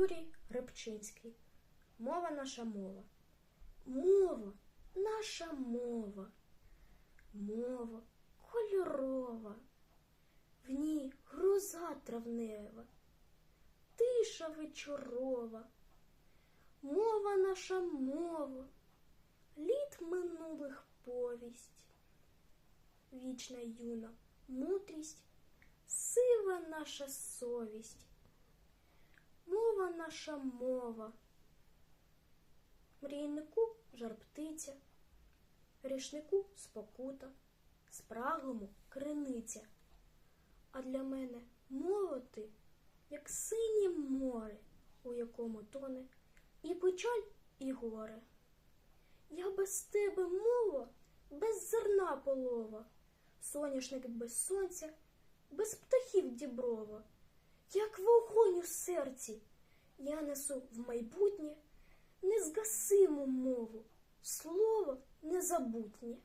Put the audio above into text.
Юрій Рибчинський. Мова наша мова. Мова, наша мова. Мова кольорова. В ній гроза травнева, тиша вечорова. Мова наша мова, літ минулих повість. Вічна юна мудрість, сива наша совість. Наша мова. Мрійнику жар птиця, грішнику спокута, спраглому криниця. А для мене мова ти, як синє море, у якому тоне і печаль, і горе. Я без тебе мова, без зерна полова, соняшник без сонця, без птахів діброва, як вогонь у серці, я несу в майбутнє незгасиму мову, слово незабутнє.